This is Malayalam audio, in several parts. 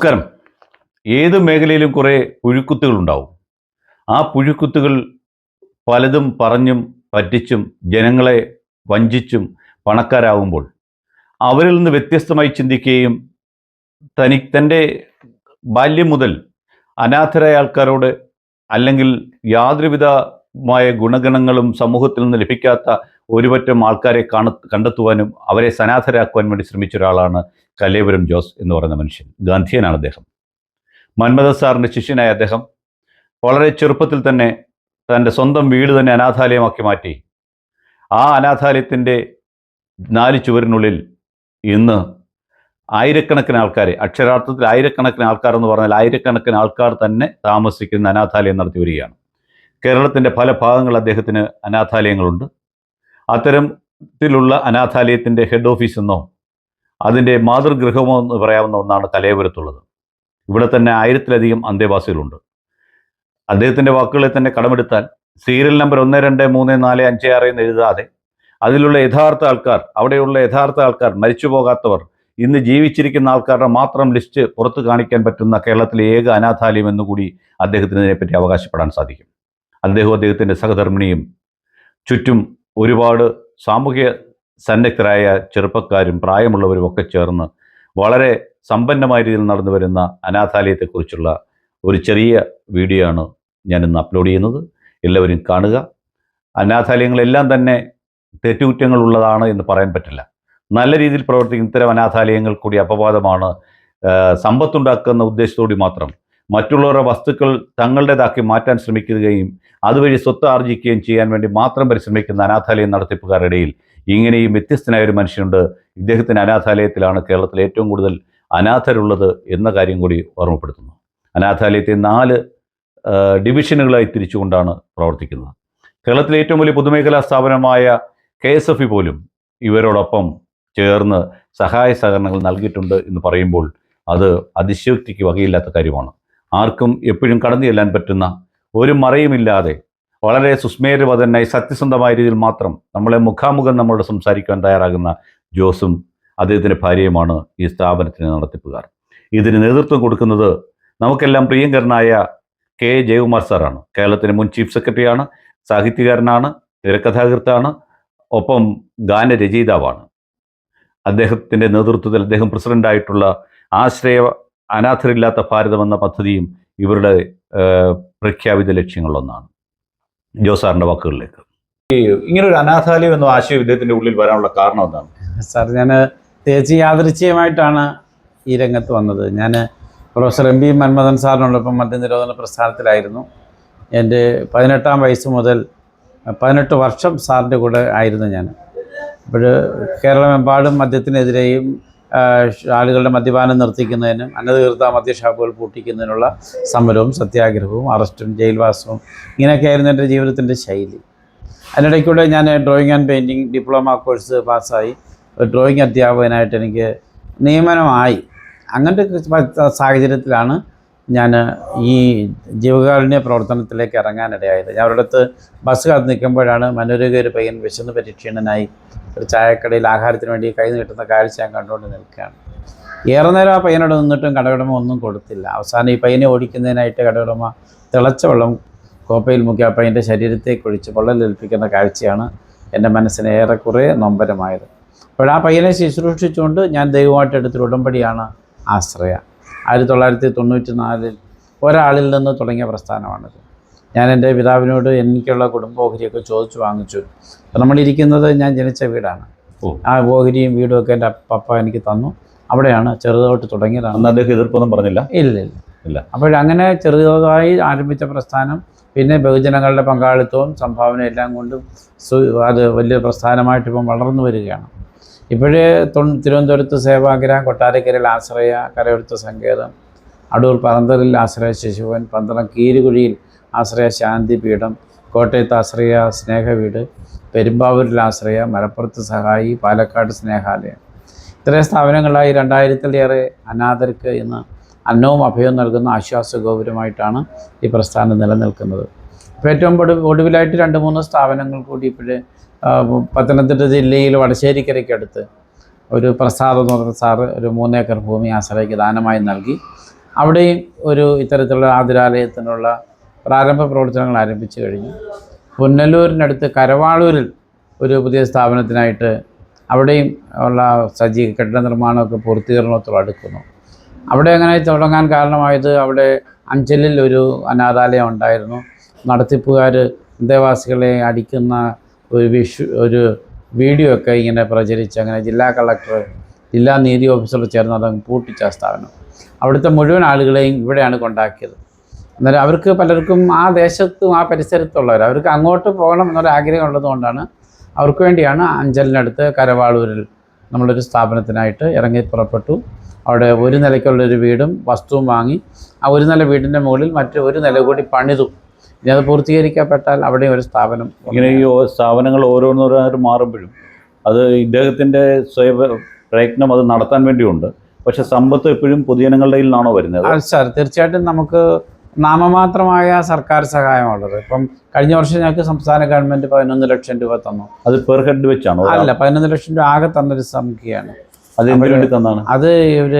നമസ്കാരം. ഏത് മേഖലയിലും കുറേ പുഴുക്കുത്തുകൾ ഉണ്ടാവും ആ പുഴുക്കുത്തുകൾ പലതും പറഞ്ഞും പറ്റിച്ചും ജനങ്ങളെ വഞ്ചിച്ചും പണക്കാരാകുമ്പോൾ അവരിൽ നിന്ന് വ്യത്യസ്തമായി ചിന്തിക്കുകയും തനി തന്റെ ബാല്യം മുതൽ അനാഥരായ ആൾക്കാരോട് അല്ലെങ്കിൽ യാതൊരുവിധമായ ഗുണഗണങ്ങളും സമൂഹത്തിൽ നിന്ന് ലഭിക്കാത്ത ഒരുപറ്റം ആൾക്കാരെ കാണ കണ്ടെത്തുവാനും അവരെ സനാഥരാക്കുവാൻ വേണ്ടി ശ്രമിച്ച ഒരാളാണ് കലേപുരം ജോസ് എന്ന് പറയുന്ന മനുഷ്യൻ. ഗാന്ധിയനാണ് അദ്ദേഹം. മന്മദ സാറിന്റെ ശിഷ്യനായ അദ്ദേഹം വളരെ ചെറുപ്പത്തിൽ തന്നെ തന്റെ സ്വന്തം വീട് തന്നെ അനാഥാലയമാക്കി മാറ്റി. ആ അനാഥാലയത്തിന്റെ നാല് ചുവരിനുള്ളിൽ ഇന്ന് ആയിരക്കണക്കിന് ആൾക്കാർ അക്ഷരാർത്ഥത്തിൽ ആയിരക്കണക്കിന് ആൾക്കാർ എന്ന് പറഞ്ഞാൽ ആയിരക്കണക്കിന് ആൾക്കാർ തന്നെ താമസിക്കുന്ന അനാഥാലയം നടത്തി വരികയാണ്. കേരളത്തിന്റെ പല ഭാഗങ്ങളിൽ അദ്ദേഹത്തിന് അനാഥാലയങ്ങളുണ്ട്. അത്തരത്തിലുള്ള അനാഥാലയത്തിന്റെ ഹെഡ് ഓഫീസ് എന്നോ അതിന്റെ മാതൃഗൃഹമോ എന്ന് പറയാവുന്ന ഒന്നാണ് കലയപുരത്തുള്ളത് ഇവിടെ തന്നെ ആയിരത്തിലധികം അന്തേവാസികളുണ്ട്. അദ്ദേഹത്തിന്റെ വാക്കുകളെ തന്നെ കടമെടുത്താൽ സീരിയൽ നമ്പർ ഒന്ന് രണ്ട് മൂന്ന് നാല് അഞ്ച് ആറ് എന്ന് എഴുതാതെ അതിലുള്ള യഥാർത്ഥ ആൾക്കാർ അവിടെയുള്ള യഥാർത്ഥ ആൾക്കാർ മരിച്ചു പോകാത്തവർ ഇന്ന് ജീവിച്ചിരിക്കുന്ന ആൾക്കാരുടെ മാത്രം ലിസ്റ്റ് പുറത്ത് കാണിക്കാൻ പറ്റുന്ന കേരളത്തിലെ ഏക അനാഥാലയം എന്നുകൂടി അദ്ദേഹത്തിന് ഇതിനെപ്പറ്റി അവകാശപ്പെടാൻ സാധിക്കും. അദ്ദേഹവും അദ്ദേഹത്തിന്റെ സഹധർമ്മിണിയും ചുറ്റും ഒരുപാട് സാമൂഹ്യ സന്നദ്ധരായ ചെറുപ്പക്കാരും പ്രായമുള്ളവരും ഒക്കെ ചേർന്ന് വളരെ സമ്പന്നമായ രീതിയിൽ നടന്നു വരുന്ന അനാഥാലയത്തെക്കുറിച്ചുള്ള ഒരു ചെറിയ വീഡിയോ ആണ് ഞാൻ ഇന്ന് അപ്ലോഡ് ചെയ്യുന്നത്. എല്ലാവരും കാണുക. അനാഥാലയങ്ങളെല്ലാം തന്നെ തെറ്റുകുറ്റങ്ങളുള്ളതാണ് എന്ന് പറയാൻ പറ്റില്ല. നല്ല രീതിയിൽ പ്രവർത്തിക്കുന്ന ഇത്തരം അനാഥാലയങ്ങൾ കൂടി അപവാദമാണ്. സമ്പത്തുണ്ടാക്കുന്ന ഉദ്ദേശത്തോടെ മാത്രം മറ്റുള്ളവരുടെ വസ്തുക്കൾ തങ്ങളുടേതാക്കി മാറ്റാൻ ശ്രമിക്കുകയും അതുവഴി സ്വത്ത് ആർജിക്കുകയും ചെയ്യാൻ വേണ്ടി മാത്രം പരിശ്രമിക്കുന്ന അനാഥാലയം നടത്തിപ്പുകാരുടെ ഇടയിൽ ഇങ്ങനെയും വ്യത്യസ്തനായ ഒരു മനുഷ്യനുണ്ട്. ഇദ്ദേഹത്തിന്റെ അനാഥാലയത്തിലാണ് കേരളത്തിൽ ഏറ്റവും കൂടുതൽ അനാഥരുള്ളത് എന്ന കാര്യം കൂടി ഓർമ്മപ്പെടുത്തുന്നു. അനാഥാലയത്തെ നാല് ഡിവിഷനുകളായി തിരിച്ചുകൊണ്ടാണ് പ്രവർത്തിക്കുന്നത്. കേരളത്തിലെ ഏറ്റവും വലിയ പൊതുമേഖലാ സ്ഥാപനമായ കെ എസ് എഫ് പോലും ഇവരോടൊപ്പം ചേർന്ന് സഹായ സഹകരണങ്ങൾ നൽകിയിട്ടുണ്ട് എന്ന് പറയുമ്പോൾ അത് അതിശയോക്തിക്ക് വകയില്ലാത്ത കാര്യമാണ്. ആർക്കും എപ്പോഴും കടന്നു ചെല്ലാൻ പറ്റുന്ന ഒരു മറയുമില്ലാതെ വളരെ സുസ്മേരവതനായി സത്യസന്ധമായ രീതിയിൽ മാത്രം നമ്മളെ മുഖാമുഖം നമ്മളോട് സംസാരിക്കാൻ തയ്യാറാകുന്ന ജോസും അദ്ദേഹത്തിന്റെ ഭാര്യയുമാണ് ഈ സ്ഥാപനത്തിന് നടത്തിപ്പുകാർ. ഇതിന് നേതൃത്വം കൊടുക്കുന്നത് നമുക്കെല്ലാം പ്രിയങ്കരനായ കെ. ജയകുമാർ സാറാണ്. കേരളത്തിന്റെ മുൻ ചീഫ് സെക്രട്ടറിയാണ് സാഹിത്യകാരനാണ് തിരക്കഥാകൃത്താണ് ഒപ്പം ഗാനരചയിതാവാണ്. അദ്ദേഹത്തിന്റെ നേതൃത്വത്തിൽ അദ്ദേഹം പ്രസിഡന്റായിട്ടുള്ള ആശ്രയ അനാഥരില്ലാത്ത ഭാരതം എന്ന പദ്ധതിയും ഇവരുടെ പ്രഖ്യാപിത ലക്ഷ്യങ്ങളിലൊന്നാണ്. ജോസാറിന്റെ വാക്കുകളിലേക്ക്. ഇങ്ങനെ ഒരു അനാഥാലയം എന്ന ആശയം ഇദ്ദേഹത്തിന്റെ ഉള്ളിൽ വരാനുള്ള കാരണം എന്താണ്? സാർ ഞാൻ തേച്ച് യാദൃച്ഛ്യമായിട്ടാണ് ഈ രംഗത്ത് വന്നത്. ഞാൻ പ്രൊഫസർ എം പി മന്മഥൻ സാറിനോടൊപ്പം മദ്യനിരോധന പ്രസ്ഥാനത്തിലായിരുന്നു. എന്റെ പതിനെട്ടാം വയസ്സ് മുതൽ പതിനെട്ട് വർഷം സാറിന്റെ കൂടെ ആയിരുന്നു ഞാൻ. അപ്പോൾ കേരളമെമ്പാടും മദ്യത്തിനെതിരെയും ആളുകളുടെ മദ്യപാനം നിർത്തിക്കുന്നതിനും അനധികൃത മദ്യഷാപ്പുകൾ പൂട്ടിക്കുന്നതിനുള്ള സമരവും സത്യാഗ്രഹവും അറസ്റ്റും ജയിൽവാസവും ഇങ്ങനെയൊക്കെ ആയിരുന്നു എന്റെ ജീവിതത്തിന്റെ ശൈലി. അതിനിടയ്ക്കൂടെ ഞാൻ drawing and painting diploma course പാസ്സായി. ഡ്രോയിങ് അധ്യാപകനായിട്ട് എനിക്ക് നിയമനമായി അങ്ങനത്തെ സാഹചര്യത്തിലാണ് ഞാൻ ഈ ജീവകാരുണ്യ പ്രവർത്തനത്തിലേക്ക് ഇറങ്ങാനിടയായത്. ഞാൻ അവരുടെ ബസ് കാത്ത് നിൽക്കുമ്പോഴാണ് മനോരോഗ്യ ഒരു പയ്യൻ വിശന്ന് പരിക്ഷീണനായി ഒരു ചായക്കടയിൽ ആഹാരത്തിന് വേണ്ടി കൈ നീട്ടുന്ന കാഴ്ച ഞാൻ കണ്ടുകൊണ്ട് നിൽക്കുകയാണ്. ഏറെ നേരം ആ പയ്യനോട് നിന്നിട്ടും കടകടമ ഒന്നും കൊടുത്തില്ല. അവസാനം ഈ പയ്യനെ ഓടിക്കുന്നതിനായിട്ട് കടകടമ തിളച്ച വെള്ളം കോപ്പയിൽ മുക്കി ആ പയ്യന്റെ ശരീരത്തേക്ക് ഒഴിച്ച് പൊള്ളലേൽപ്പിക്കുന്ന കാഴ്ചയാണ് എന്റെ മനസ്സിന് ഏറെക്കുറെ നൊമ്പരമായത്. അപ്പോൾ ആ പയ്യനെ ശുശ്രൂഷിച്ചുകൊണ്ട് ഞാൻ ദൈവമായിട്ട് എടുത്തൊരു ഉടമ്പടിയാണ് ആശ്രയ. ആയിരത്തി തൊള്ളായിരത്തി തൊണ്ണൂറ്റി നാലിൽ ഒരാളിൽ നിന്ന് തുടങ്ങിയ പ്രസ്ഥാനമാണിത്. ഞാൻ എന്റെ പിതാവിനോട് എനിക്കുള്ള കുടുംബ ഓഹരിയൊക്കെ ചോദിച്ചു വാങ്ങിച്ചു. അപ്പോൾ നമ്മളിരിക്കുന്നത് ഞാൻ ജനിച്ച വീടാണ്. ആ ഓഹരിയും വീടും ഒക്കെ എന്റെ പപ്പ എനിക്ക് തന്നു. അവിടെയാണ് ചെറുതായിട്ട് തുടങ്ങിയതാണ്. അദ്ദേഹം എതിർപ്പൊന്നും പറഞ്ഞില്ല? ഇല്ല ഇല്ല. ഇല്ല. അപ്പോഴങ്ങനെ ചെറുതായി ആരംഭിച്ച പ്രസ്ഥാനം പിന്നെ ബഹുജനങ്ങളുടെ പങ്കാളിത്തവും സംഭാവനയും എല്ലാം കൊണ്ടും അത് വലിയ പ്രസ്ഥാനമായിട്ട് ഇപ്പം വളർന്നു വരികയാണ്. ഇപ്പോഴേ തിരുവനന്തപുരത്ത് സേവാഗ്രഹം കൊട്ടാരക്കരയിൽ ആശ്രയ കരയൊരുത്ത സങ്കേതം അടൂർ പറന്തലിൽ ആശ്രയ ശിശുവൻ പന്തളം കീരുകുഴിയിൽ ആശ്രയ ശാന്തിപീഠം കോട്ടയത്ത് ആശ്രയ സ്നേഹവീട് പെരുമ്പാവൂരിൽ ആശ്രയ മലപ്പുറത്ത് സഹായി പാലക്കാട് സ്നേഹാലയം. ഇത്രയും സ്ഥാപനങ്ങളായി രണ്ടായിരത്തിലേറെ അനാഥർക്ക് ഇന്ന് അന്നവും അഭയവും നൽകുന്ന ആശ്വാസ ഗോപുരമായിട്ടാണ് ഈ പ്രസ്ഥാനം നിലനിൽക്കുന്നത്. ഇപ്പോൾ ഏറ്റവും ഒടുവിലായിട്ട് രണ്ട് മൂന്ന് സ്ഥാപനങ്ങൾ കൂടി ഇപ്പോഴ് പത്തനംതിട്ട ജില്ലയിൽ വടശ്ശേരിക്കരയ്ക്കടുത്ത് ഒരു പ്രസാദ് എന്ന് പറഞ്ഞ സാറ് ഒരു മൂന്നേക്കർ ഭൂമി ആശ്രയക്ക് ദാനമായി നൽകി. അവിടെയും ഒരു ഇത്തരത്തിലുള്ള ആതുരാലയത്തിനുള്ള പ്രാരംഭ പ്രവർത്തനങ്ങൾ ആരംഭിച്ചു കഴിഞ്ഞു. പുന്നല്ലൂരിനടുത്ത് കരവാളൂരിൽ ഒരു പുതിയ സ്ഥാപനത്തിനായിട്ട് അവിടെയും ഉള്ള സജ്ജീ കെട്ടിട നിർമ്മാണമൊക്കെ പൂർത്തീകരണത്തോട് അടുക്കുന്നു. അവിടെ അങ്ങനെ തുടങ്ങാൻ കാരണമായത് അവിടെ അഞ്ചലിൽ ഒരു അനാഥാലയം ഉണ്ടായിരുന്നു. നടത്തിപ്പുകാർ ദേവാസികളെ അടിക്കുന്ന ഒരു വിഷു ഒരു വീഡിയോ ഒക്കെ ഇങ്ങനെ പ്രചരിച്ച് അങ്ങനെ ജില്ലാ കളക്ടർ ജില്ലാ നീതി ഓഫീസർ ചേർന്ന് അത് പൂട്ടിച്ച സ്ഥാപനം. അവിടുത്തെ മുഴുവൻ ആളുകളെയും ഇവിടെയാണ് കൊണ്ടാക്കിയത്. അന്നേരം അവർക്ക് പലർക്കും ആ ദേശത്തും ആ പരിസരത്തുള്ളവർ അവർക്ക് അങ്ങോട്ട് പോകണം എന്നൊരു ആഗ്രഹം ഉള്ളതുകൊണ്ടാണ് അവർക്ക് വേണ്ടിയാണ് അഞ്ചലിനടുത്ത് കരവാളൂരിൽ നമ്മളൊരു സ്ഥാപനത്തിനായിട്ട് ഇറങ്ങി പുറപ്പെട്ടു. അവിടെ ഒരു നിലയ്ക്കുള്ളൊരു വീടും വസ്തുവും വാങ്ങി ആ ഒരു നില വീടിന്റെ മുകളിൽ മറ്റു ഒരു നില കൂടി പണിതു. ഇനി അത് പൂർത്തീകരിക്കപ്പെട്ടാൽ അവിടെ ഒരു സ്ഥാപനം ഇങ്ങനെ ഈ സ്ഥാപനങ്ങൾ ഓരോന്നോരോന്നായിട്ട് മാറുമ്പോഴും അത് ഇദ്ദേഹത്തിന്റെ സ്വയം പ്രയത്നം അത് നടത്താൻ വേണ്ടിയുണ്ട്. പക്ഷെ സമ്പത്ത് എപ്പോഴും പൊതുജനങ്ങളുടെ കയ്യിൽ നിന്നാണോ വരുന്നത് സാർ തീർച്ചയായിട്ടും നമുക്ക് നാമമാത്രമായ സർക്കാർ സഹായമുള്ളത് ഇപ്പം കഴിഞ്ഞ വർഷം ഞങ്ങൾക്ക് സംസ്ഥാന ഗവൺമെന്റ് പതിനൊന്ന് ലക്ഷം രൂപ തന്നു. അത് പെർ ഹെഡ് വെച്ചാണോ? അല്ല പതിനൊന്ന് ലക്ഷം രൂപ ആകെ തന്നൊരു സംഖ്യയാണ്. അത് ഇവർ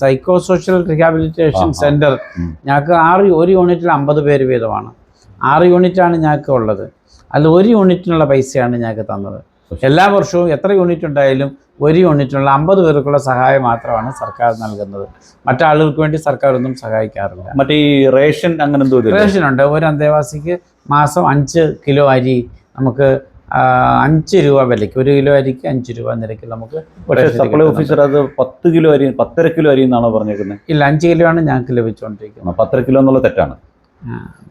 സൈക്കോ സോഷ്യൽ റിഹാബിലിറ്റേഷൻ സെന്റർ ഞങ്ങൾക്ക് ആറ് ഒരു യൂണിറ്റിൽ അമ്പത് പേര് വീതമാണ്. ആറ് യൂണിറ്റാണ് ഞങ്ങൾക്ക് ഉള്ളത്. അതിൽ ഒരു യൂണിറ്റിനുള്ള പൈസയാണ് ഞങ്ങൾക്ക് തന്നത്. എല്ലാ വർഷവും എത്ര യൂണിറ്റ് ഉണ്ടായാലും ഒരു യൂണിറ്റിനുള്ള അമ്പത് പേർക്കുള്ള സഹായം മാത്രമാണ് സർക്കാർ നൽകുന്നത്. മറ്റാളുകൾക്ക് വേണ്ടി സർക്കാർ ഒന്നും സഹായിക്കാറില്ല. മറ്റേ ഈ റേഷൻ അങ്ങനെ എന്തോ റേഷൻ ഉണ്ട്. ഒരു അന്തേവാസിക്ക് മാസം അഞ്ച് കിലോ അരി നമുക്ക് അഞ്ച് രൂപ വിലയ്ക്ക്. ഒരു കിലോ അരിക്ക് അഞ്ച് രൂപ നിരക്കിൽ നമുക്ക് പക്ഷേ സപ്ലൈ ഓഫീസർ അത് പത്ത് കിലോ അരി പത്തര കിലോ അരി എന്നാണോ പറഞ്ഞേക്കുന്നത്? ഇല്ല അഞ്ച് കിലോ ആണ് ഞങ്ങൾക്ക് ലഭിച്ചുകൊണ്ടിരിക്കുന്നത്. പത്തര കിലോ എന്നുള്ള തെറ്റാണ്.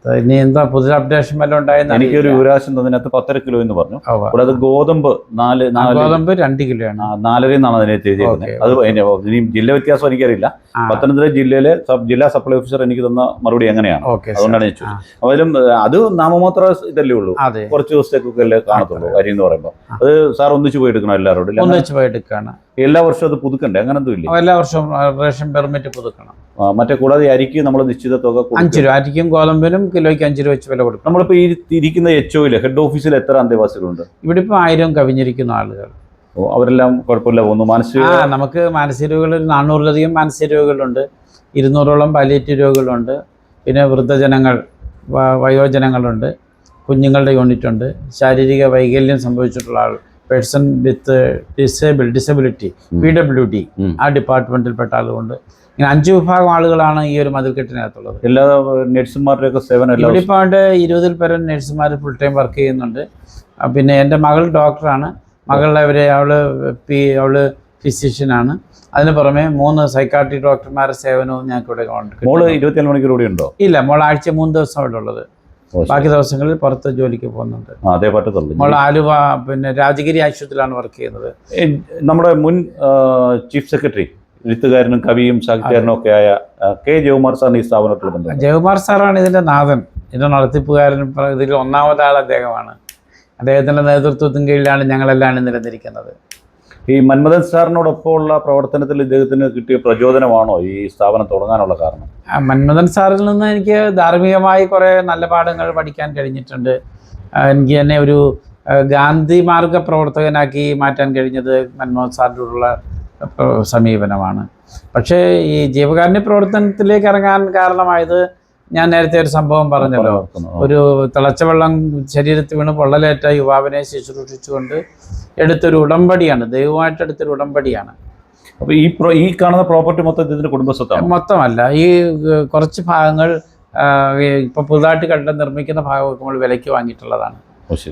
ഇനി എന്താ പുതിയ അപ്ഡേഷൻ വല്ലതും ഉണ്ടായിരുന്നു എനിക്കൊരു ഒരു വിവരാശം തന്നതിനകത്ത് പത്തര കിലോ എന്ന് പറഞ്ഞു. കൂടാതെ ഗോതമ്പ് നാല് ഗോതമ്പ് രണ്ട് കിലോ ആണ് നാലര എന്നാണ് അതിനകത്ത് എഴുതിയിരിക്കുന്നത് അത് ഇനി ജില്ല വ്യത്യാസം എനിക്കറിയില്ല. പത്തനംതിട്ട ജില്ലയിലെ സബ് ജില്ലാ സപ്ലൈ ഓഫീസർ എനിക്ക് തന്ന മറുപടി എങ്ങനെയാണ് അതുകൊണ്ടാണ് ഞാൻ ചോദിച്ചത്. അതിലും അത് നാമമാത്ര ഇതല്ലേ ഉള്ളൂ. കുറച്ച് ദിവസത്തേക്കൊക്കെ അല്ലേ കാണത്തുള്ളൂ കാര്യം എന്ന് പറയുമ്പോൾ. അത് സാർ ഒന്നിച്ച് പോയി എടുക്കണം എല്ലാവരോടും ഒന്നിച്ചു പോയി എടുക്കാണ് എല്ലാ വർഷവും അത് പുതുക്കണ്ടേ? അങ്ങനെ ഒന്നും ഇല്ല എല്ലാ വർഷവും റേഷൻ പെർമിറ്റ് പുതുക്കണം. മറ്റേ കൂടാതെ അരിക്ക് നമ്മൾ നിശ്ചിത തുക. അഞ്ച് രൂപ. അരിക്കും ഗോതമ്പിനും കിലോയ്ക്ക് അഞ്ച് രൂപ വെച്ച് വില കൊടുക്കും. നമ്മളിപ്പോൾ ഈ ഇരിക്കുന്ന എച്ച് ഒയിൽ ഹെഡ് ഓഫീസിൽ എത്ര അന്തേവാസികളുണ്ട്? ഇവിടെ ഇപ്പോൾ ആയിരം കവിഞ്ഞിരിക്കുന്ന ആളുകൾ. ഓ, അവരെല്ലാം കുഴപ്പമില്ല പോകുന്നു. മാനസിക ആ നമുക്ക് മാനസിക രോഗികളിൽ നാനൂറിലധികം മാനസിക രോഗികളുണ്ട്. ഇരുന്നൂറോളം പാലിയേറ്റീവ് രോഗികളുണ്ട്. പിന്നെ വൃദ്ധജനങ്ങൾ വയോജനങ്ങളുണ്ട്. കുഞ്ഞുങ്ങളുടെ യൂണിറ്റ് ഉണ്ട്. ശാരീരിക വൈകല്യം സംഭവിച്ചിട്ടുള്ള ആൾ person with disable disability. P W D. ആ ഡിപ്പാർട്ട്മെന്റിൽപ്പെട്ട ആളുകൊണ്ട് ഇങ്ങനെ അഞ്ച് വിഭാഗം ആളുകളാണ് ഈ ഒരു മതിൽക്കെട്ടിനകത്തുള്ളത്. എല്ലാ നഴ്സുമാരുടെയൊക്കെ സേവനം ഇവിടെ ഇരുപതിൽ പരം നഴ്സുമാർ ഫുൾ ടൈം വർക്ക് ചെയ്യുന്നുണ്ട്. പിന്നെ എന്റെ മകൾ ഡോക്ടറാണ് മകളുടെ അവരെ അവൾ പി അവൾ ഫിസിഷ്യനാണ് അതിന് പുറമെ മൂന്ന് സൈക്കാട്രി ഡോക്ടർമാരുടെ സേവനവും ഞങ്ങൾക്ക് ഇവിടെ ഉണ്ട്. മോൾ ഇരുപത്തിനാല് മണിക്കൂർ കൂടി ഉണ്ടോ? ഇല്ല മോൾ ആഴ്ച മൂന്ന് ദിവസം അവിടെ ഉള്ളത്. ബാക്കി ദിവസങ്ങളിൽ പുറത്ത് ജോലിക്ക് പോകുന്നുണ്ട്. അതേ പറ്റത്തുള്ളൂ. മോൾ ആലുവ പിന്നെ രാജഗിരി ആശുപത്രിയിലാണ് വർക്ക് ചെയ്യുന്നത്. നമ്മുടെ മുൻ ചീഫ് സെക്രട്ടറി എഴുത്തുകാരനും കവിയും സാഹിത്യകാരനും ഒക്കെ ആയ കെ ജയകുമാർ സാറിന് ഈ സ്ഥാപനത്തിൽ ബന്ധം ജയകുമാർ സാറാണ് ഇതിന്റെ നാഥൻ. ഇതിന്റെ നടത്തിപ്പുകാരൻ ഇതിൽ ഒന്നാമതാൾ അദ്ദേഹമാണ്. അദ്ദേഹത്തിന്റെ നേതൃത്വത്തിന് കീഴിലാണ് ഞങ്ങളെല്ലാം നിലനിന്നിരിക്കുന്നത്. ഈ മന്മഥൻ സാറിനോടൊപ്പമുള്ള പ്രവർത്തനത്തിൽ ഇദ്ദേഹത്തിന് കിട്ടിയ പ്രചോദനമാണോ ഈ സ്ഥാപനം തുടങ്ങാനുള്ള കാരണം? മന്മദൻ മന്മഥൻ സാറിൽ നിന്ന് എനിക്ക് ധാർമ്മികമായി കുറേ നല്ല പാഠങ്ങൾ പഠിക്കാൻ കഴിഞ്ഞിട്ടുണ്ട്. എനിക്ക് തന്നെ ഒരു ഗാന്ധി മാർഗ പ്രവർത്തകനാക്കി മാറ്റാൻ കഴിഞ്ഞത് മന്മോഹൻ സാറിനോടുള്ള സമീപനമാണ്. പക്ഷേ ഈ ജീവകാരുണ്യ പ്രവർത്തനത്തിലേക്ക് ഇറങ്ങാൻ കാരണമായത് ഞാൻ നേരത്തെ ഒരു സംഭവം പറഞ്ഞല്ലോ. ഒരു തിളച്ച വെള്ളം ശരീരത്തിൽ വീണ് പൊള്ളലേറ്റ യുവാവിനെ ശുശ്രൂഷിച്ചുകൊണ്ട് എടുത്തൊരു ഉടമ്പടിയാണ്. ദൈവമായിട്ട് എടുത്തൊരു ഉടമ്പടിയാണ്. അപ്പൊ ഈ ഈ കാണുന്ന പ്രോപ്പർട്ടി മൊത്തം ഇതിന്റെ കുടുംബസ്വത്താണ്? മൊത്തമല്ല. ഈ കുറച്ച് ഭാഗങ്ങൾ ഇപ്പോൾ പുതുതായിട്ട് കണ്ട നിർമ്മിക്കുന്ന ഭാഗമൊക്കെ നമ്മൾ വിലയ്ക്ക് വാങ്ങിയിട്ടുള്ളതാണ്.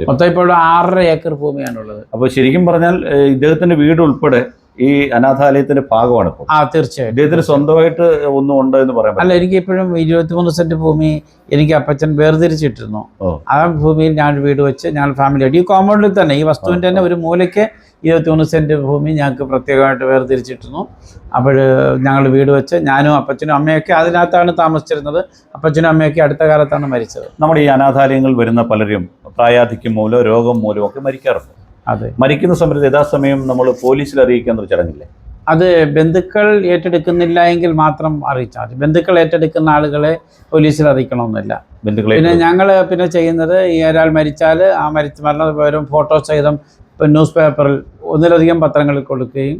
മൊത്തം ഇപ്പോൾ ആറര ഏക്കർ ഭൂമിയാണുള്ളത്. അപ്പൊ ശരിക്കും പറഞ്ഞാൽ ഇദ്ദേഹത്തിന്റെ ഇദ്ദേഹത്തിന്റെ വീട് ഉൾപ്പെടെ ഈ അനാഥാലയത്തിന്റെ ഭാഗമാണ് ഇപ്പോൾ. ആ തീർച്ചയായും ഇദ്ദേഹത്തിന് സ്വന്തമായിട്ട് ഒന്നും ഉണ്ട് എന്ന് പറയാം അല്ല എനിക്ക് ഇപ്പോഴും ഇരുപത്തിമൂന്ന് സെന്റ് ഭൂമി എനിക്ക് അപ്പച്ചൻ വേർതിരിച്ചിട്ടിരുന്നു. ആ ഭൂമിയിൽ ഞാൻ വീട് വെച്ച് ഞാൻ ഫാമിലി ആയിട്ട് ഈ കോമ്പൗണ്ടിൽ തന്നെ ഈ വസ്തുവിന്റെ തന്നെ ഒരു മൂലയ്ക്ക് ഇരുപത്തിമൂന്ന് സെന്റ് ഭൂമി ഞങ്ങൾക്ക് പ്രത്യേകമായിട്ട് വേർതിരിച്ചിട്ടിരുന്നു. അപ്പോൾ ഞങ്ങൾ വീട് വെച്ച് ഞാനും അപ്പച്ചനും അമ്മയൊക്കെ അതിനകത്താണ് താമസിച്ചിരുന്നത്. അപ്പച്ചനും അമ്മയൊക്കെ അടുത്ത കാലത്താണ് മരിച്ചത്. നമ്മുടെ ഈ അനാഥാലയങ്ങൾ വരുന്ന പലരും പ്രായാധിക്യം മൂലം രോഗം മൂലം ഒക്കെ മരിക്കാറുണ്ട്. അതെ. മരിക്കുന്ന സമയത്ത് യഥാസമയം നമ്മൾ പോലീസിൽ അറിയിക്കുക എന്നൊരു ചടങ്ങില്ലേ? അത് ബന്ധുക്കൾ ഏറ്റെടുക്കുന്നില്ല എങ്കിൽ മാത്രം അറിയിച്ചാൽ മതി. ബന്ധുക്കൾ ഏറ്റെടുക്കുന്ന ആളുകളെ പോലീസിൽ അറിയിക്കണമെന്നില്ല. പിന്നെ ഞങ്ങൾ പിന്നെ ചെയ്യുന്നത് ഈ ഒരാൾ മരിച്ചാൽ ആ മരിച്ച മരണ വിവരം ഫോട്ടോ സഹിതം ന്യൂസ് പേപ്പറിൽ ഒന്നിലധികം പത്രങ്ങളിൽ കൊടുക്കുകയും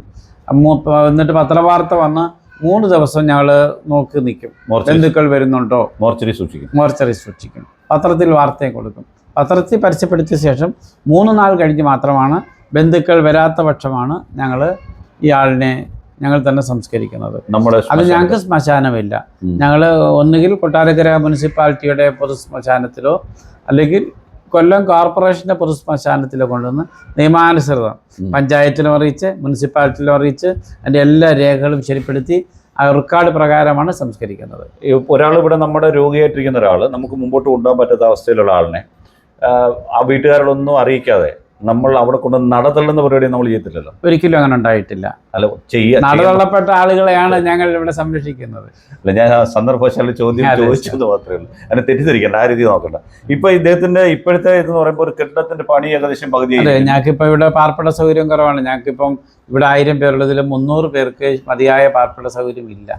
എന്നിട്ട് പത്രവാർത്ത വന്ന് മൂന്ന് ദിവസം ഞങ്ങൾ നോക്കി നിൽക്കും. ബന്ധുക്കൾ വരുന്നുണ്ടോ? മോർച്ചറി സൂക്ഷിക്കും. മോർച്ചറി സൂക്ഷിക്കും. പത്രത്തിൽ വാർത്തയും കൊടുക്കും. പത്രത്തിൽ പരസ്യപ്പെടുത്തിയ ശേഷം മൂന്ന് നാൾ കഴിഞ്ഞ് മാത്രമാണ് ബന്ധുക്കൾ വരാത്ത പക്ഷമാണ് ഞങ്ങൾ ഇയാളിനെ ഞങ്ങൾ തന്നെ സംസ്കരിക്കുന്നത് അത് ഞങ്ങൾക്ക് ശ്മശാനമില്ല. ഞങ്ങൾ ഒന്നുകിൽ കൊട്ടാരക്കര മുനിസിപ്പാലിറ്റിയുടെ പൊതു ശ്മശാനത്തിലോ അല്ലെങ്കിൽ കൊല്ലം കോർപ്പറേഷന്റെ പൊതു ശ്മശാനത്തിലോ കൊണ്ടുവന്ന് നിയമാനുസൃതം. പഞ്ചായത്തിലും അറിയിച്ച് മുനിസിപ്പാലിറ്റിയിലും അറിയിച്ച് അതിന്റെ എല്ലാ രേഖകളും ശരിപ്പെടുത്തി ആ റെക്കോർഡ് പ്രകാരമാണ് സംസ്കരിക്കുന്നത് ഒരാൾ ഇവിടെ നമ്മുടെ രോഗിയായിട്ടിരിക്കുന്ന ഒരാൾ നമുക്ക് മുമ്പോട്ട് കൊണ്ടുപോകാൻ പറ്റാത്ത അവസ്ഥയിലുള്ള ആളിനെ ആ, വീട്ടുകാരോടൊന്നും അറിയിക്കാതെ നമ്മൾ അവിടെ കൊണ്ട് നടതള്ളുന്ന പരിപാടി നമ്മൾ ചെയ്യത്തില്ലല്ലോ. ഒരിക്കലും അങ്ങനെ ഉണ്ടായിട്ടില്ല. അല്ല ചെയ്യാ നടതള്ളപ്പെട്ട ആളുകളെയാണ് ഞങ്ങൾ ഇവിടെ സംരക്ഷിക്കുന്നത്. അല്ല ഞാൻ ആ ചോദ്യം. ചോദിച്ചത് മാത്രമേ ഉള്ളൂ. അതിനെ തെറ്റിദ്ധരിക്കണ്ട ആ രീതി നോക്കണ്ട. ഇപ്പൊ ഇദ്ദേഹത്തിന്റെ ഇപ്പോഴത്തെ ഇതെന്ന് പറയുമ്പോൾ ഒരു കെട്ടിടത്തിന്റെ പണി ഏകദേശം പകുതി അതെ ഞങ്ങൾക്കിപ്പോൾ ഇവിടെ പാർപ്പിട സൗകര്യം കുറവാണ്. ഞങ്ങൾക്കിപ്പം ഇവിടെ ആയിരം പേരുള്ളതിൽ മുന്നൂറ് പേർക്ക് മതിയായ പാർപ്പിട സൗകര്യം ഇല്ല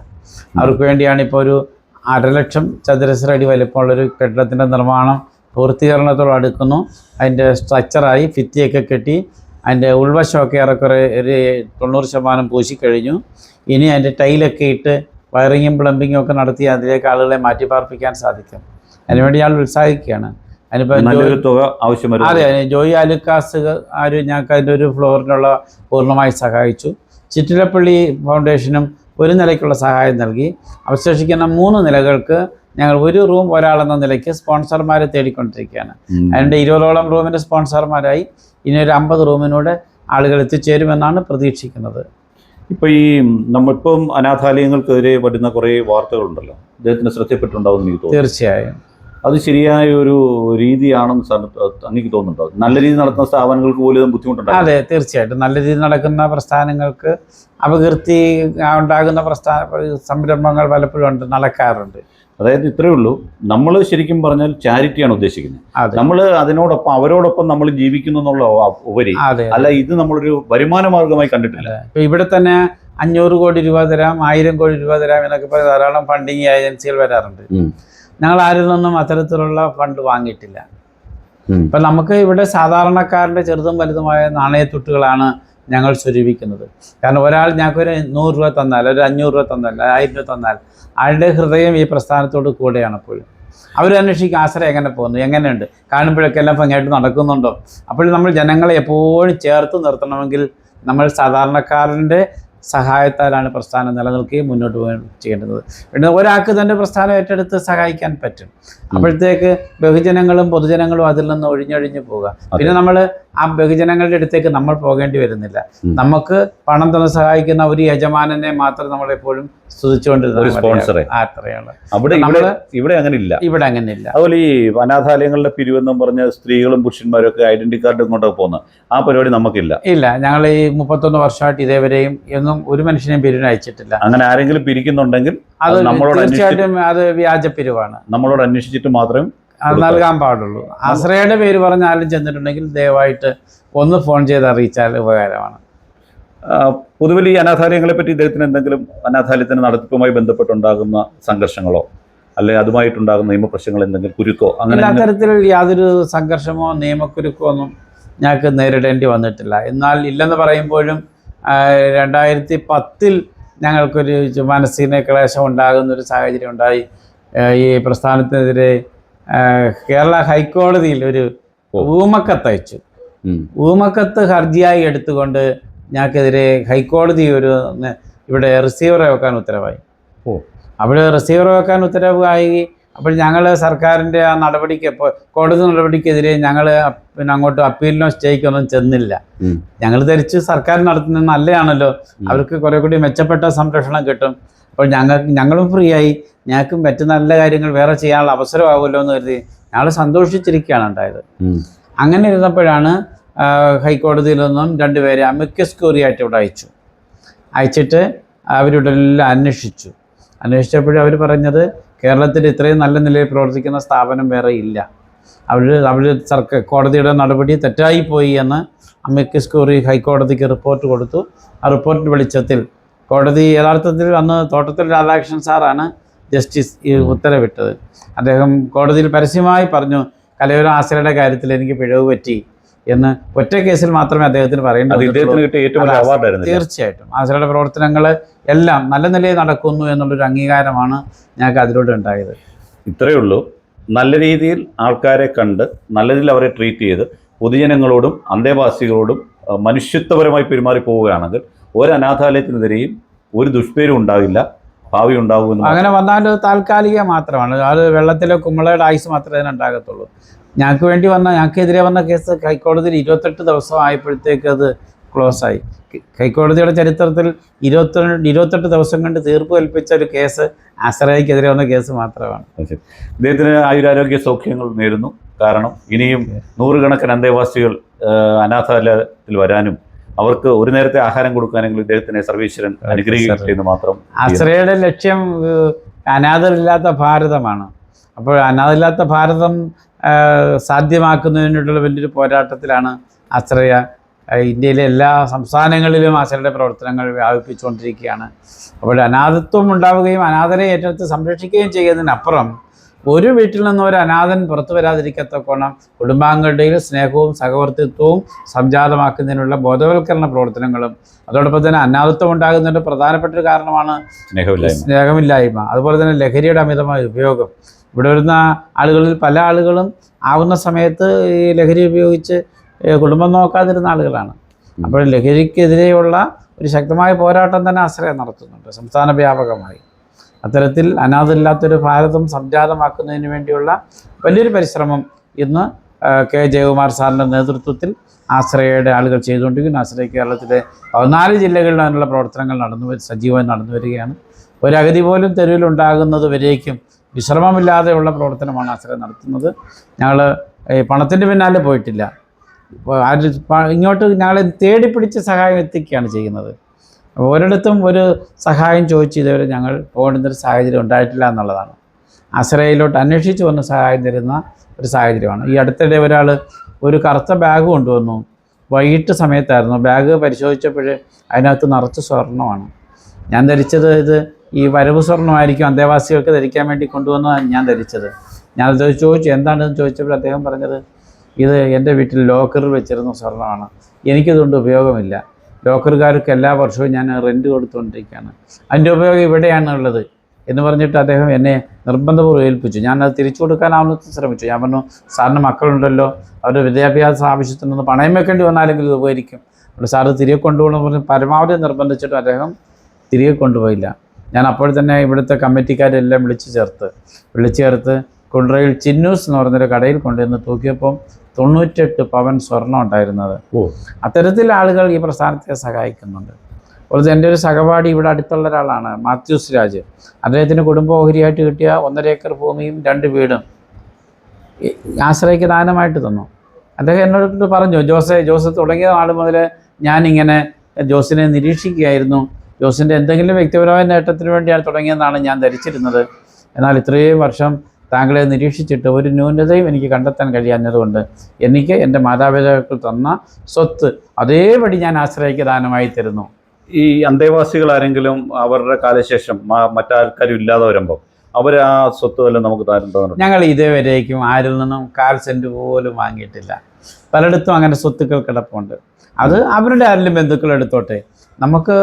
അവർക്ക് വേണ്ടിയാണ് ഇപ്പോൾ ഒരു അരലക്ഷം ചതുരശ്ര അടി വലിപ്പമുള്ളൊരു കെട്ടിടത്തിന്റെ നിർമ്മാണം പൂർത്തീകരണത്തോട് അടുക്കുന്നു. അതിന്റെ സ്ട്രക്ചറായി ഭിത്തിയൊക്കെ കെട്ടി അതിന്റെ ഉൾവശമൊക്കെ ഏറെക്കുറെ ഒരു തൊണ്ണൂറ് ശതമാനം പൂശിക്കഴിഞ്ഞു ഇനി അതിന്റെ ടൈലൊക്കെ ഇട്ട് വയറിങ്ങും പ്ലംബിങ്ങും ഒക്കെ നടത്തി അതിലേക്ക് ആളുകളെ മാറ്റി പാർപ്പിക്കാൻ സാധിക്കും അതിനുവേണ്ടി ഞാൻ ഉത്സാഹിക്കുകയാണ്. അതിനിപ്പോൾ അതെ ജോയി അലുക്കാസ് ആര് ഞങ്ങൾക്ക് അതിന്റെ ഒരു ഫ്ലോറിനുള്ള പൂർണമായി സഹായിച്ചു. ചിറ്റിലപ്പള്ളി ഫൗണ്ടേഷനും ഒരു നിലയ്ക്കുള്ള സഹായം നൽകി. അവശേഷിക്കുന്ന മൂന്ന് നിലകൾക്ക് ഞങ്ങൾ ഒരു റൂം ഒരാളെന്ന നിലയ്ക്ക് സ്പോൺസർമാരെ തേടിക്കൊണ്ടിരിക്കുകയാണ്. അതിന്റെ ഇരുപതോളം റൂമിന്റെ സ്പോൺസർമാരായി ഇനി ഒരു അമ്പത് റൂമിനൂടെ ആളുകൾ എത്തിച്ചേരുമെന്നാണ് പ്രതീക്ഷിക്കുന്നത്. ഇപ്പോൾ ഈ നമ്മളിപ്പം അനാഥാലയങ്ങൾക്കെതിരെ വരുന്ന കുറേ വാർത്തകളുണ്ടല്ലോ. അദ്ദേഹത്തിന് ശ്രദ്ധപ്പെട്ടുണ്ടാവും എനിക്ക് തോന്നുന്നു. തീർച്ചയായും. അത് ശരിയായ ഒരു രീതിയാണെന്ന് സാർ തോന്നുന്നുണ്ടോ? നല്ല രീതി നടത്തുന്ന സ്ഥാപനങ്ങൾക്ക് പോലും ബുദ്ധിമുട്ടുണ്ടോ ബുദ്ധിമുട്ടുണ്ടാകും അതെ തീർച്ചയായിട്ടും. നല്ല രീതിയിൽ നടക്കുന്ന പ്രസ്ഥാനങ്ങൾക്ക് അപകീർത്തി ഉണ്ടാകുന്ന പ്രസ്ഥാന സംരംഭങ്ങൾ പലപ്പോഴും ഉണ്ട് നടക്കാറുണ്ട്. അതായത് ഇത്രയേ ഉള്ളൂ. നമ്മൾ ശരിക്കും പറഞ്ഞാൽ ചാരിറ്റിയാണ് ഉദ്ദേശിക്കുന്നത്. നമ്മൾ അതിനോടൊപ്പം അവരോടൊപ്പം നമ്മൾ ജീവിക്കുന്നു എന്നുള്ള ഉപരി അല്ല ഇത് നമ്മളൊരു വരുമാന മാർഗമായി കണ്ടിട്ടില്ല. ഇപ്പൊ ഇവിടെ തന്നെ അഞ്ഞൂറ് കോടി രൂപ തരാം ആയിരം കോടി രൂപ തരാം എന്നൊക്കെ പറഞ്ഞ് ധാരാളം ഫണ്ടിങ് ഏജൻസികൾ വരാറുണ്ട്. ഞങ്ങൾ ആരിൽ നിന്നും അത്തരത്തിലുള്ള ഫണ്ട് വാങ്ങിയിട്ടില്ല. ഇപ്പം നമുക്ക് ഇവിടെ സാധാരണക്കാരുടെ ചെറുതും വലുതുമായ നാണയത്തുട്ടുകളാണ് ഞങ്ങൾ സ്വരൂപിക്കുന്നത്. കാരണം ഒരാൾ ഞങ്ങൾക്കൊരു നൂറ് രൂപ തന്നാൽ ഒരു അഞ്ഞൂറ് രൂപ തന്നാൽ ആയിരം രൂപ തന്നാൽ ആളുടെ ഹൃദയം ഈ പ്രസ്ഥാനത്തോട് കൂടെയാണ് എപ്പോഴും അവർ അന്വേഷിക്കും ആശ്രയം എങ്ങനെ പോകുന്നു എങ്ങനെയുണ്ട്? കാണുമ്പോഴൊക്കെ എല്ലാം ഭംഗിയായിട്ട് നടക്കുന്നുണ്ടോ? അപ്പോൾ നമ്മൾ ജനങ്ങളെ എപ്പോഴും ചേർത്ത് നിർത്തണമെങ്കിൽ നമ്മൾ സാധാരണക്കാരന്റെ സഹായത്താലാണ് പ്രസ്ഥാനം നിലനിൽക്കുകയും മുന്നോട്ട് പോവുകയും ചെയ്യേണ്ടത്. പിന്നെ ഒരാൾക്ക് തന്നെ പ്രസ്ഥാനം ഏറ്റെടുത്ത് സഹായിക്കാൻ പറ്റും. അപ്പോഴത്തേക്ക് ബഹുജനങ്ങളും പൊതുജനങ്ങളും അതിൽ നിന്ന് ഒഴിഞ്ഞൊഴിഞ്ഞു പോവുക. പിന്നെ നമ്മൾ ആ ബഹുജനങ്ങളുടെ അടുത്തേക്ക് നമ്മൾ പോകേണ്ടി വരുന്നില്ല. നമുക്ക് പണം തന്ന് സഹായിക്കുന്ന ഒരു യജമാനനെ മാത്രം നമ്മൾ എപ്പോഴും ഇവിടെ നമ്മൾ ഇവിടെ അങ്ങനെ ഇല്ല ഇവിടെ അങ്ങനെയില്ല. അതുപോലെ ഈ അനാഥാലയങ്ങളുടെ പിരിവെന്നും പറഞ്ഞ സ്ത്രീകളും പുരുഷന്മാരും ഒക്കെ ഐഡന്റി കാർഡ് കൊണ്ടൊക്കെ പോകുന്ന ആ പരിപാടി നമുക്കില്ല. ഇല്ല ഞങ്ങൾ ഈ മുപ്പത്തൊന്ന് വർഷമായിട്ട് ഇതേവരെയും ഒന്നും ഒരു മനുഷ്യനെയും പിരിവിന് അയച്ചിട്ടില്ല. അങ്ങനെ ആരെങ്കിലും പിരിക്കുന്നുണ്ടെങ്കിൽ അത് നമ്മളോട് തീർച്ചയായിട്ടും അത് വ്യാജ പിരിവാണ്. നമ്മളോട് അന്വേഷിച്ചിട്ട് മാത്രം അത് നൽകാൻ പാടുള്ളൂ. ആശ്രയയുടെ പേര് പറഞ്ഞാലും ആരും ചെന്നിട്ടുണ്ടെങ്കിൽ ദയവായിട്ട് ഒന്ന് ഫോൺ ചെയ്ത് അറിയിച്ചാൽ ഉപകാരമാണ്. പൊതുവിൽ ഈ അനാഥാലയങ്ങളെ പറ്റി ഇദ്ദേഹത്തിന് എന്തെങ്കിലും അനാഥാലയത്തിന് നടത്തിപ്പുമായി ബന്ധപ്പെട്ടുണ്ടാകുന്ന സംഘർഷങ്ങളോ അല്ലെ അതുമായിട്ടുണ്ടാകുന്ന നിയമപ്രശ്നങ്ങൾ എന്തെങ്കിലും കുരുക്കോ അങ്ങനെ അത്തരത്തിൽ യാതൊരു സംഘർഷമോ നിയമക്കുരുക്കോ ഒന്നും ഞങ്ങൾക്ക് നേരിടേണ്ടി വന്നിട്ടില്ല. എന്നാൽ ഇല്ലെന്ന് പറയുമ്പോഴും രണ്ടായിരത്തി പത്തിൽ ഞങ്ങൾക്കൊരു മാനസിക ക്ലേശം ഉണ്ടാകുന്നൊരു സാഹചര്യം ഉണ്ടായി ഈ പ്രസ്ഥാനത്തിനെതിരെ കേരള ഹൈക്കോടതിയിൽ ഒരു ഊമക്കത്ത് അയച്ചു. ഊമക്കത്ത് ഹർജിയായി എടുത്തുകൊണ്ട് ഞങ്ങൾക്കെതിരെ ഹൈക്കോടതി ഒരു ഇവിടെ റിസീവറെ വെക്കാൻ ഉത്തരവായി. ഓ. അവിടെ റിസീവറെ വെക്കാൻ ഉത്തരവായി അപ്പോൾ ഞങ്ങൾ സർക്കാരിന്റെ ആ നടപടിക്ക് ഇപ്പോൾ കോടതി നടപടിക്കെതിരെ ഞങ്ങൾ പിന്നെ അങ്ങോട്ട് അപ്പീലിനോ സ്റ്റേക്കൊന്നും ചെന്നില്ല. ഞങ്ങൾ ധരിച്ചു സർക്കാർ നടത്തുന്ന നല്ലതാണല്ലോ. അവർക്ക് കുറെ കൂടി മെച്ചപ്പെട്ട സംരക്ഷണം കിട്ടും. അപ്പോൾ ഞങ്ങൾ ഞങ്ങളും ഫ്രീ ആയി ഞങ്ങൾക്കും മറ്റു നല്ല കാര്യങ്ങൾ വേറെ ചെയ്യാനുള്ള അവസരമാകുമല്ലോ എന്ന് കരുതി ഞങ്ങൾ സന്തോഷിച്ചിരിക്കുകയാണ് ഉണ്ടായത്. അങ്ങനെ ഇരുന്നപ്പോഴാണ് ഹൈക്കോടതിയിൽ നിന്നും രണ്ടുപേരെ അമിക്കസ് ക്യൂറിയായിട്ട് ഇവിടെ അയച്ചു. അയച്ചിട്ട് അവരിവിടെ എല്ലാം അന്വേഷിച്ചു. അന്വേഷിച്ചപ്പോഴും അവർ പറഞ്ഞത് കേരളത്തിൽ ഇത്രയും നല്ല നിലയിൽ പ്രവർത്തിക്കുന്ന സ്ഥാപനം വേറെ ഇല്ല. അവർ അവർ സർക്കാർ കോടതിയുടെ നടപടി തെറ്റായിപ്പോയി എന്ന് അമിക്കസ് ക്യൂറി ഹൈക്കോടതിക്ക് റിപ്പോർട്ട് കൊടുത്തു. ആ റിപ്പോർട്ടിന്റെ വെളിച്ചത്തിൽ കോടതി യഥാർത്ഥത്തിൽ അന്ന് തോട്ടത്തിൽ രാധാകൃഷ്ണൻ സാറാണ് ജസ്റ്റിസ് ഈ ഉത്തരവിട്ടത്. അദ്ദേഹം കോടതിയിൽ പരസ്യമായി പറഞ്ഞു കലയോര ആശ്രയുടെ കാര്യത്തിൽ എനിക്ക് പിഴവ് പറ്റി. എന്ന് ഒറ്റ കേസിൽ മാത്രമേ അദ്ദേഹത്തിന് പറയേണ്ടത് തീർച്ചയായിട്ടും. ആശ്രയുടെ പ്രവർത്തനങ്ങൾ എല്ലാം നല്ല നിലയിൽ നടക്കുന്നു എന്നുള്ളൊരു അംഗീകാരമാണ് ഞങ്ങൾക്ക് അതിലൂടെ ഉണ്ടായത്. ഇത്രയേ ഉള്ളൂ. നല്ല രീതിയിൽ ആൾക്കാരെ കണ്ട് നല്ല രീതിയിൽ അവരെ ട്രീറ്റ് ചെയ്ത് പൊതുജനങ്ങളോടും അന്തേവാസികളോടും മനുഷ്യത്വപരമായി പെരുമാറി പോവുകയാണെങ്കിൽ ഒരു അനാഥാലയത്തിനെതിരെയും ഒരു ദുഷ്പേരും ഉണ്ടാവില്ല. ഭാവി ഉണ്ടാകുമെന്ന് അങ്ങനെ വന്നാൽ താൽക്കാലിക മാത്രമാണ്. അത് വെള്ളത്തിലെ കുമ്മളയുടെ ആയുസ് മാത്രമേ അതിനുണ്ടാകത്തുള്ളൂ ഞങ്ങൾക്ക് വേണ്ടി വന്ന ഞങ്ങൾക്കെതിരെ വന്ന കേസ് ഹൈക്കോടതിയിൽ ഇരുപത്തെട്ട് ദിവസം ആയപ്പോഴത്തേക്ക് അത് ക്ലോസ് ആയി. ഹൈക്കോടതിയുടെ ചരിത്രത്തിൽ ഇരുപത്തി ഇരുപത്തെട്ട് ദിവസം കൊണ്ട് തീർപ്പ് കൽപ്പിച്ച ഒരു കേസ് ആശ്രയക്കെതിരെ വന്ന കേസ് മാത്രമാണ്. അദ്ദേഹത്തിന് ആയുരാരോഗ്യ സൗഖ്യങ്ങൾ നേരുന്നു. കാരണം ഇനിയും നൂറുകണക്കിന് അന്തേവാസികൾ അനാഥാലയത്തിൽ വരാനും അവർക്ക് ഒരു നേരത്തെ ആഹാരം കൊടുക്കാനെങ്കിലും ഇദ്ദേഹത്തിനെ സർവീശ്വരൻ അനുഗ്രഹിക്കട്ടെ എന്ന് മാത്രം. ആശ്രയയുടെ ലക്ഷ്യം അനാഥരില്ലാത്ത ഭാരതമാണ്. അപ്പോൾ അനാഥില്ലാത്ത ഭാരതം സാധ്യമാക്കുന്നതിനുള്ള വലിയൊരു പോരാട്ടത്തിലാണ് ആശ്രയ ഇന്ത്യയിലെ എല്ലാ സംസ്ഥാനങ്ങളിലും ആശ്രയയുടെ പ്രവർത്തനങ്ങൾ വ്യാപിപ്പിച്ചുകൊണ്ടിരിക്കുകയാണ്. അപ്പോൾ അനാഥത്വം ഉണ്ടാവുകയും അനാഥരെ ഏറ്റെടുത്ത് സംരക്ഷിക്കുകയും ചെയ്യുന്നതിനപ്പുറം ഒരു വീട്ടിൽ നിന്ന് ഒരു അനാഥൻ പുറത്തു വരാതിരിക്കത്തക്കോണം കുടുംബാംഗങ്ങളുടെയിൽ സ്നേഹവും സഹവർത്തിത്വവും സംജാതമാക്കുന്നതിനുള്ള ബോധവൽക്കരണ പ്രവർത്തനങ്ങളും അതോടൊപ്പം തന്നെ അനാഥത്വം ഉണ്ടാകുന്നതിന്റെ പ്രധാനപ്പെട്ട ഒരു കാരണമാണ് സ്നേഹമില്ലായ്മ. അതുപോലെ തന്നെ ലഹരിയുടെ അമിതമായ ഉപയോഗം. ഇവിടെ വരുന്ന ആളുകളിൽ പല ആളുകളും ആവുന്ന സമയത്ത് ഈ ലഹരി ഉപയോഗിച്ച് കുടുംബം നോക്കാതിരുന്ന ആളുകളാണ്. അപ്പോൾ ലഹരിക്കെതിരെയുള്ള ഒരു ശക്തമായ പോരാട്ടം തന്നെ ആശ്രയം നടത്തുന്നുണ്ട് സംസ്ഥാന വ്യാപകമായി. അത്തരത്തിൽ അനാഥില്ലാത്തൊരു ഭാരതം സംജാതമാക്കുന്നതിന് വേണ്ടിയുള്ള വലിയൊരു പരിശ്രമം ഇന്ന് കെ. ജയകുമാർ സാറിന്റെ നേതൃത്വത്തിൽ ആശ്രയയുടെ ആളുകൾ ചെയ്തുകൊണ്ടിരിക്കുന്നു. ആശ്രയ കേരളത്തിലെ പതിനാല് ജില്ലകളിൽ അതിനുള്ള പ്രവർത്തനങ്ങൾ നടന്നു സജീവമായി നടന്നു വരികയാണ്. ഒരഗതി പോലും തെരുവിലുണ്ടാകുന്നത് വരേക്കും വിശ്രമമില്ലാതെയുള്ള പ്രവർത്തനമാണ് ആശ്രയം നടത്തുന്നത്. ഞങ്ങൾ പണത്തിന്റെ പിന്നാലെ പോയിട്ടില്ല. ഇങ്ങോട്ട് ഞങ്ങളെ തേടി പിടിച്ച് സഹായം എത്തിക്കുകയാണ് ചെയ്യുന്നത്. ഒരിടത്തും ഒരു സഹായം ചോദിച്ച് ഇതുവരെ ഞങ്ങൾ പോകേണ്ടുന്നൊരു സാഹചര്യം ഉണ്ടായിട്ടില്ല എന്നുള്ളതാണ്. ആശ്രയയിലോട്ട് അന്വേഷിച്ച് വന്ന് സഹായം തരുന്ന ഒരു സാഹചര്യമാണ്. ഈ അടുത്തിടെ ഒരാൾ ഒരു കറുത്ത ബാഗ് കൊണ്ടുവന്നു. വൈകിട്ട് സമയത്തായിരുന്നു. ബാഗ് പരിശോധിച്ചപ്പോൾ അതിനകത്ത് നിറച്ച് സ്വർണമാണ്. ഞാൻ ധരിച്ചത് ഇത് ഈ വരവ് സ്വർണമായിരിക്കും അന്തേവാസികൾക്ക് ധരിക്കാൻ വേണ്ടി കൊണ്ടുവന്നതാണ് ഞാൻ ധരിച്ചത്. ഞാനത് ചോദിച്ചു എന്താണെന്ന് ചോദിച്ചപ്പോൾ അദ്ദേഹം പറഞ്ഞത് ഇത് എന്റെ വീട്ടിൽ ലോക്കറിൽ വെച്ചിരുന്ന സ്വർണമാണ് എനിക്കിതുകൊണ്ട് ഉപയോഗമില്ല. ലോക്കറുകാർക്ക് എല്ലാ വർഷവും ഞാൻ റെന്റ് കൊടുത്തുകൊണ്ടിരിക്കുകയാണ്. അതിന്റെ ഉപയോഗം ഇവിടെയാണ് ഉള്ളത്. എന്ന് പറഞ്ഞിട്ട് അദ്ദേഹം എന്നെ നിർബന്ധപൂർവം ഏൽപ്പിച്ചു. ഞാനത് തിരിച്ചു കൊടുക്കാനാവുന്ന ശ്രമിച്ചു. ഞാൻ പറഞ്ഞു സാറിന് മക്കളുണ്ടല്ലോ. അവരുടെ വിദ്യാഭ്യാസ ആവശ്യത്തിനൊന്ന് പണയം വെക്കേണ്ടി വന്നാലെങ്കിൽ ഇത് ഉപകരിക്കും. അപ്പോൾ സാറ് തിരികെ കൊണ്ടുപോകണമെന്ന് പറഞ്ഞ് പരമാവധി നിർബന്ധിച്ചിട്ട് അദ്ദേഹം തിരികെ കൊണ്ടുപോയില്ല. ഞാൻ അപ്പോൾ തന്നെ ഇവിടുത്തെ കമ്മിറ്റിക്കാരെല്ലാം വിളിച്ചു ചേർത്ത് വിളിച്ചു ചേർത്ത് കുണ്ട്രയിൽ ചിന്നൂസ് എന്ന് പറഞ്ഞൊരു കടയിൽ കൊണ്ടുവന്ന് തൂക്കിയപ്പം തൊണ്ണൂറ്റെട്ട് പവൻ സ്വർണം ഉണ്ടായിരുന്നത്. അത്തരത്തിൽ ആളുകൾ ഈ പ്രസ്ഥാനത്തെ സഹായിക്കുന്നുണ്ട്. അപ്പോൾ എന്റെ ഒരു സഹപാഠി ഇവിടെ അടുത്തുള്ള ഒരാളാണ് മാത്യൂസ് രാജ്. അദ്ദേഹത്തിന് കുടുംബ ഓഹരിയായിട്ട് കിട്ടിയ ഒന്നര ഏക്കർ ഭൂമിയും രണ്ട് വീടും. ആശ്രയിക്ക് ദാനമായിട്ട് തന്നു. അദ്ദേഹം എന്നോട് പറഞ്ഞു ജോസെ ജോസ് തുടങ്ങിയ നാൾ മുതൽ ഞാനിങ്ങനെ ജോസിനെ നിരീക്ഷിക്കുകയായിരുന്നു. ജോസിന്റെ എന്തെങ്കിലും വ്യക്തിപരമായ നേട്ടത്തിന് വേണ്ടിയാണ് തുടങ്ങിയെന്നാണ് ഞാൻ ധരിച്ചിരുന്നത്. എന്നാൽ ഇത്രയും വർഷം താങ്കളെ നിരീക്ഷിച്ചിട്ട് ഒരു ന്യൂനതയും എനിക്ക് കണ്ടെത്താൻ കഴിയാഞ്ഞതുകൊണ്ട് എനിക്ക് എന്റെ മാതാപിതാക്കൾ തന്ന സ്വത്ത് അതേപടി ഞാൻ ആശ്രയിക്ക് ദാനമായി തരുന്നു. ഈ അന്തേവാസികൾ ആരെങ്കിലും അവരുടെ കാലശേഷം മറ്റാൾക്കാരും ഇല്ലാതെ വരുമ്പോൾ അവർ ആ സ്വത്ത് വല്ലതും നമുക്ക് താരുണ്ടോ ഞങ്ങൾ ഇതേവരേക്കും ആരിൽ നിന്നും കാൽ സെന്റ് പോലും വാങ്ങിയിട്ടില്ല. പലയിടത്തും അങ്ങനെ സ്വത്തുക്കൾ കിടപ്പുണ്ട്. അത് അവരുടെ ആരെങ്കിലും ബന്ധുക്കൾ എടുത്തോട്ടെ. നമുക്ക്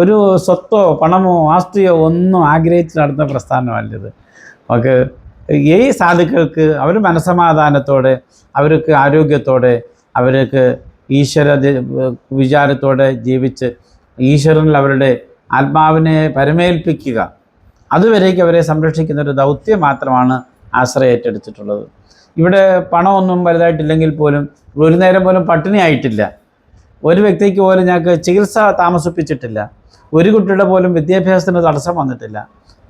ഒരു സ്വത്തോ പണമോ ആസ്തിയോ ഒന്നും ആഗ്രഹിച്ച് നടത്തുന്ന പ്രസ്ഥാനമല്ലത്. നമുക്ക് ഈ സാധുക്കൾക്ക് അവർ മനസമാധാനത്തോടെ അവർക്ക് ആരോഗ്യത്തോടെ അവർക്ക് ഈശ്വര വിചാരത്തോടെ ജീവിച്ച് ഈശ്വരനിൽ അവരുടെ ആത്മാവിനെ പരമേൽപ്പിക്കുക. അതുവരേക്ക് അവരെ സംരക്ഷിക്കുന്ന ഒരു ദൗത്യം മാത്രമാണ് ആശ്രയം ഏറ്റെടുത്തിട്ടുള്ളത്. ഇവിടെ പണമൊന്നും വലുതായിട്ടില്ലെങ്കിൽ പോലും ഒരു നേരം പോലും പട്ടിണിയായിട്ടില്ല. ഒരു വ്യക്തിക്ക് പോലും ഞങ്ങൾക്ക് ചികിത്സ താമസിപ്പിച്ചിട്ടില്ല. ഒരു കുട്ടിയുടെ പോലും വിദ്യാഭ്യാസത്തിന് തടസ്സം വന്നിട്ടില്ല.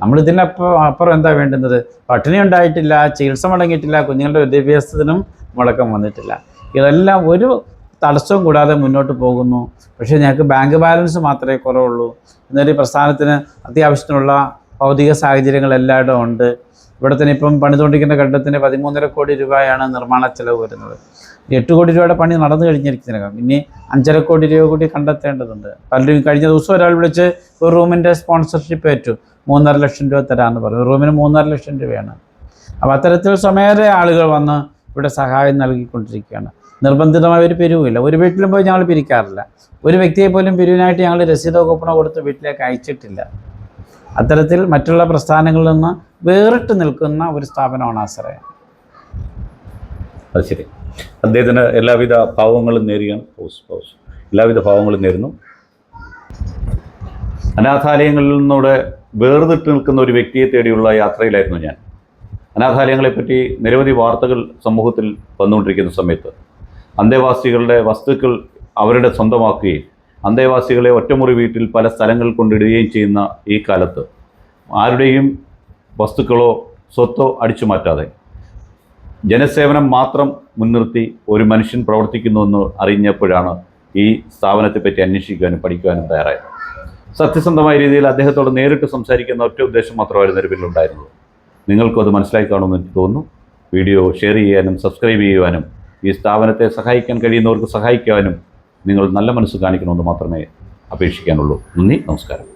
നമ്മൾ ഇതിനപ്പുറം അപ്പുറം എന്താ വേണ്ടുന്നത്? പട്ടിണി ഉണ്ടായിട്ടില്ല ചികിത്സ മുടങ്ങിയിട്ടില്ല കുഞ്ഞുങ്ങളുടെ വിദ്യാഭ്യാസത്തിനും മുടക്കം വന്നിട്ടില്ല. ഇതെല്ലാം ഒരു തടസ്സവും കൂടാതെ മുന്നോട്ട് പോകുന്നു. പക്ഷേ ഞങ്ങൾക്ക് ബാങ്ക് ബാലൻസ് മാത്രമേ കുറവുള്ളൂ. എന്നൊരു പ്രസ്ഥാനത്തിന് അത്യാവശ്യത്തിനുള്ള ഭൗതിക സാഹചര്യങ്ങൾ എല്ലായിടവും ഉണ്ട്. ഇവിടെ തന്നെ ഇപ്പം പണിതുകൊണ്ടിരിക്കുന്ന ഘട്ടത്തിന് പതിമൂന്നര കോടി രൂപയാണ് നിർമ്മാണ ചെലവ് വരുന്നത്. എട്ട് കോടി രൂപയുടെ പണി നടന്നു കഴിഞ്ഞിരിക്കുന്നതിനകം. ഇനി അഞ്ചര കോടി രൂപ കൂടി കണ്ടെത്തേണ്ടതുണ്ട്. പലരും കഴിഞ്ഞ ദിവസം ഒരാൾ വിളിച്ച് ഒരു റൂമിന്റെ സ്പോൺസർഷിപ്പ് ഏറ്റു. മൂന്നര ലക്ഷം രൂപ തരാമെന്ന് പറഞ്ഞു. റൂമിന് മൂന്നര ലക്ഷം രൂപയാണ്. അപ്പോൾ അത്തരത്തിൽ സ്വമേധ ആളുകൾ വന്ന് ഇവിടെ സഹായം നൽകിക്കൊണ്ടിരിക്കുകയാണ്. നിർബന്ധിതമായ ഒരു പിരിവുമില്ല. ഒരു വീട്ടിലും പോയി ഞങ്ങൾ പിരിക്കാറില്ല. ഒരു വ്യക്തിയെ പോലും പിരിവിനായിട്ട് ഞങ്ങൾ രസീതോ കൂപ്പണോ കൊടുത്ത് വീട്ടിലേക്ക് അയച്ചിട്ടില്ല. അത്തരത്തിൽ മറ്റുള്ള പ്രസ്ഥാനങ്ങളിൽ നിന്ന് വേറിട്ട് നിൽക്കുന്ന ഒരു സ്ഥാപനമാണ് ആശ്രയം. അത് ശരി. അദ്ദേഹത്തിന് എല്ലാവിധ ഭാവങ്ങളും നേരിയാണ് പൗസ് പൗസ്. എല്ലാവിധ ഭാവങ്ങളും നേരുന്നു. അനാഥാലയങ്ങളിൽ നിന്നൂടെ വേർതിട്ട് നിൽക്കുന്ന ഒരു വ്യക്തിയെ തേടിയുള്ള യാത്രയിലായിരുന്നു ഞാൻ. അനാഥാലയങ്ങളെപ്പറ്റി നിരവധി വാർത്തകൾ സമൂഹത്തിൽ വന്നുകൊണ്ടിരിക്കുന്ന സമയത്ത് അന്തേവാസികളുടെ വസ്തുക്കൾ അവരുടെ സ്വന്തമാക്കുകയും അന്തേവാസികളെ ഒറ്റമുറി വീട്ടിൽ പല സ്ഥലങ്ങളിൽ കൊണ്ടിടുകയും ചെയ്യുന്ന ഈ കാലത്ത് ആരുടെയും വസ്തുക്കളോ സ്വത്തോ അടിച്ചു മാറ്റാതെ ജനസേവനം മാത്രം മുൻനിർത്തി ഒരു മനുഷ്യൻ പ്രവർത്തിക്കുന്നുവെന്ന് അറിഞ്ഞപ്പോഴാണ് ഈ സ്ഥാപനത്തെപ്പറ്റി അന്വേഷിക്കാനും പഠിക്കുവാനും തയ്യാറായത്. സത്യസന്ധമായ രീതിയിൽ അദ്ദേഹത്തോട് നേരിട്ട് സംസാരിക്കുന്ന ഒറ്റ ഉദ്ദേശം മാത്രമായിരുന്നു ഒരു പിന്നിലുണ്ടായിരുന്നത്. നിങ്ങൾക്കും അത് മനസ്സിലാക്കി കാണുമെന്ന് എനിക്ക് തോന്നുന്നു. വീഡിയോ ഷെയർ ചെയ്യാനും സബ്സ്ക്രൈബ് ചെയ്യുവാനും ഈ സ്ഥാപനത്തെ സഹായിക്കാൻ കഴിയുന്നവർക്ക് സഹായിക്കുവാനും നിങ്ങൾ നല്ല മനസ്സ് കാണിക്കണമെന്ന് മാത്രമേ അപേക്ഷിക്കാനുള്ളൂ. നന്ദി നമസ്കാരം.